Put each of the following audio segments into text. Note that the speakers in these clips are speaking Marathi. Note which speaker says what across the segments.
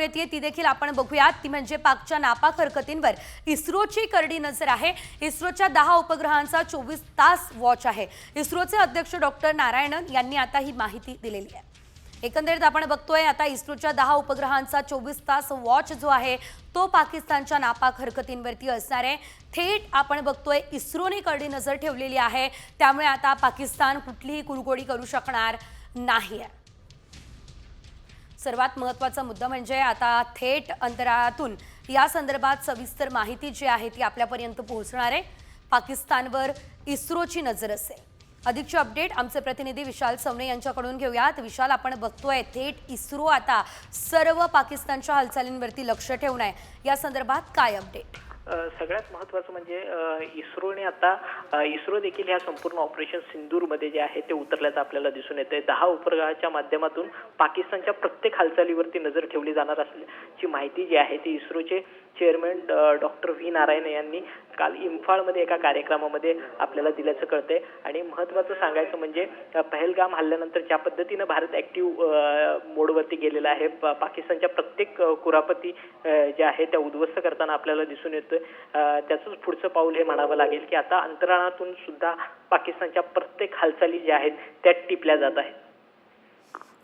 Speaker 1: समोर येते ती देखील आपण बघूयात. ती म्हणजे पाकच्या नापाक हरकतींवर इस्रोची करडी नजर आहे. इस्रोच्या दहा उपग्रहांचा चोवीस तास वॉच आहे. इस्रोचे अध्यक्ष डॉक्टर नारायणन यांनी आता ही माहिती दिलेली आहे. एकंदरीत आपण बघतोय आता इस्रोच्या दहा उपग्रहांचा चोवीस तास वॉच जो आहे तो पाकिस्तानच्या नापाक हरकतींवरती असणार आहे. थेट आपण बघतोय इस्रोने करडी नजर ठेवलेली आहे. त्यामुळे आता पाकिस्तान कुठलीही कुरगोडी करू शकणार नाही आहे सर्वात महत्त्वाचा मुद्दा म्हणजे आता थेट अंतराळातून या संदर्भात सविस्तर माहिती जी आहे ती आपल्यापर्यंत पोहोचणार आहे. पाकिस्तानवर इस्रोची नजर असेल. अधिकचे अपडेट आमचे प्रतिनिधी विशाल सवणे यांच्याकडून घेऊयात. विशाल आपण बघतोय थेट इस्रो आता सर्व पाकिस्तानच्या हालचालींवरती लक्ष ठेवून आहे. या संदर्भात काय अपडेट
Speaker 2: सगळ्यात महत्त्वाचं म्हणजे इस्रोने आता इस्रो देखील ह्या संपूर्ण ऑपरेशन सिंदूरमध्ये जे आहे ते उतरल्याचं आपल्याला दिसून येते दहा उपग्रहाच्या माध्यमातून पाकिस्तानच्या प्रत्येक हालचालीवरती नजर ठेवली जाणार असल्याची माहिती जी आहे ती इस्रोचे चेअरमॅन डॉक्टर व्ही नारायण यांनी काल इम्फाळमध्ये एका कार्यक्रमामध्ये आपल्याला दिल्याचं कळतंय. आणि महत्त्वाचं सांगायचं म्हणजे पहलगाम हल्ल्यानंतर ज्या पद्धतीनं भारत ऍक्टिव्ह मोडवरती गेलेला आहे पाकिस्तानच्या प्रत्येक कुरापती ज्या आहेत त्या उद्ध्वस्त करताना आपल्याला दिसून येतं त्याचंच पुढचं पाऊल हे म्हणावं लागेल की आता अंतराळातून सुद्धा पाकिस्तानच्या प्रत्येक हालचाली ज्या आहेत त्या टिपल्या जात आहेत.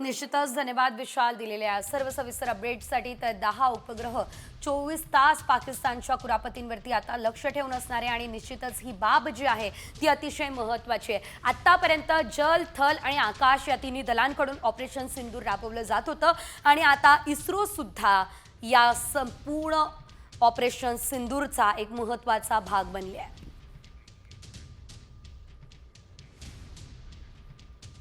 Speaker 1: निश्चितच धन्यवाद विशाल दिलेल्या सर्व सविस्तर अपडेटसाठी तर दहा उपग्रह चोवीस तास पाकिस्तानच्या कुरापतींवरती आता लक्ष ठेवून असणारे आणि निश्चितच ही बाब जी आहे ती अतिशय महत्त्वाची आहे. आत्तापर्यंत जल थल आणि आकाश या तिन्ही दलांकडून ऑपरेशन सिंदूर राबवलं जात होतं आणि आता इस्रोसुद्धा या संपूर्ण ऑपरेशन सिंदूरचा एक महत्त्वाचा भाग बनले आहे.